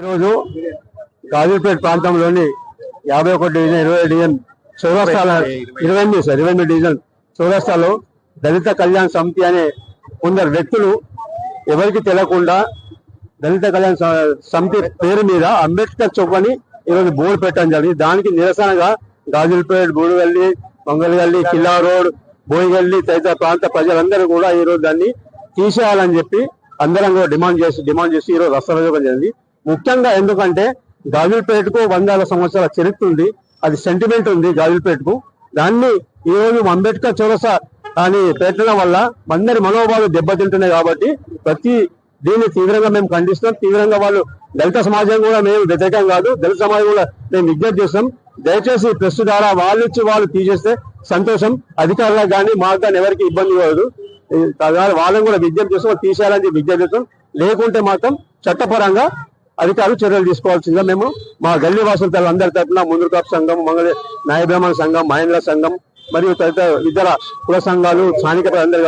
ఈరోజు గాజుపేట ప్రాంతంలోని యాభై ఒకటి డివిజన్ ఇరవై డివిజన్ చౌరస్తాల ఇరవై ఎనిమిది సార్ ఇరవై ఎనిమిది డివిజన్ చౌరస్తాలో దళిత కళ్యాణ సమితి అనే కొందరు వ్యక్తులు ఎవరికి తెలియకుండా దళిత కళ్యాణ సమితి పేరు మీద అంబేద్కర్ చౌక్ అని ఈరోజు బోర్డు పెట్టడం జరిగింది. దానికి నిరసనగా గాజులపేట బూడుగల్లి మంగళగల్లి కిల్లా రోడ్ బోయిగల్లి తదితర ప్రాంత ప్రజలందరూ కూడా ఈ రోజు దాన్ని తీసేయాలని చెప్పి అందరం కూడా డిమాండ్ చేసి డిమాండ్ చేసి ఈరోజు రస్తరోజకం జరిగింది. ముఖ్యంగా ఎందుకంటే గాజులపేటకు వందల సంవత్సరాల చరిత్ర ఉంది. అది సెంటిమెంట్ ఉంది గాజులపేటకు. దాన్ని ఈ రోజు అంబేద్కర్ చౌరసా అని పెట్టడం వల్ల అందరి మనోభావాలు దెబ్బతింటున్నాయి కాబట్టి ప్రతి దీన్ని తీవ్రంగా మేము ఖండిస్తున్నాం. తీవ్రంగా వాళ్ళు దళిత సమాజం కూడా మేము వ్యతిరేకం కాదు. దళిత సమాజం కూడా మేము విజ్ఞప్తి చేస్తాం దయచేసి ప్రెస్ ద్వారా వాళ్ళు ఇచ్చి వాళ్ళు తీసేస్తే సంతోషం. అధికారులకు కానీ మాకు కానీ ఎవరికి ఇబ్బంది కాదు. వాళ్ళని కూడా విజ్ఞప్తి చేస్తాం తీసేయాలని విజ్ఞప్తి చేస్తాం లేకుంటే మాత్రం చట్టపరంగా అధికారులు చర్యలు తీసుకోవాల్సిందిగా మేము మా గల్లీ వాసుల అందరి తరఫున ముందుకాపు సంఘం మంగళ న్యాయ సంఘం మహేంద్ర సంఘం మరియు తదితర ఇతర కుల సంఘాలు స్థానిక ప్రజలందరూ